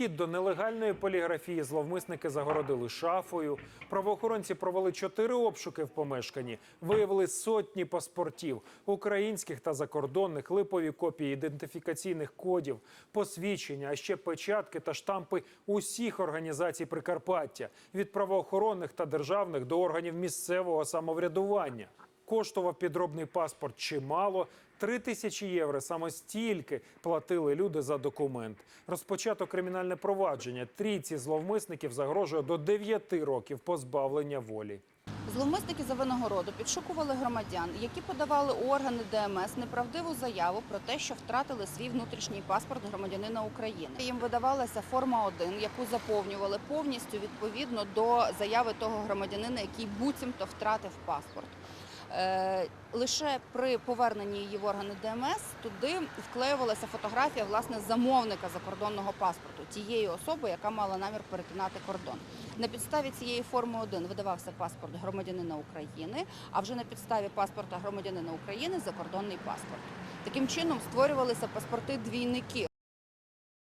Вхід до нелегальної поліграфії зловмисники загородили шафою. Правоохоронці провели чотири обшуки в помешканні. Виявили сотні паспортів українських та закордонних, липові копії ідентифікаційних кодів, посвідчення, а ще печатки та штампи усіх організацій Прикарпаття від правоохоронних та державних до органів місцевого самоврядування. Коштував підробний паспорт чимало. Три тисячі євро саме стільки платили люди за документ. Розпочато кримінальне провадження. Трійці зловмисників загрожує до 9 років позбавлення волі. Зловмисники за винагороду підшукували громадян, які подавали у органи ДМС неправдиву заяву про те, що втратили свій внутрішній паспорт громадянина України. Їм видавалася форма 1, яку заповнювали повністю відповідно до заяви того громадянина, який буцімто втратив паспорт. Е, лише при поверненні її в органи ДМС туди вклеювалася фотографія власне замовника закордонного паспорту, тієї особи, яка мала намір перетинати кордон. На підставі цієї форми 1 видавався паспорт громадянина України, а вже на підставі паспорта громадянина України закордонний паспорт. Таким чином створювалися паспорти двійники.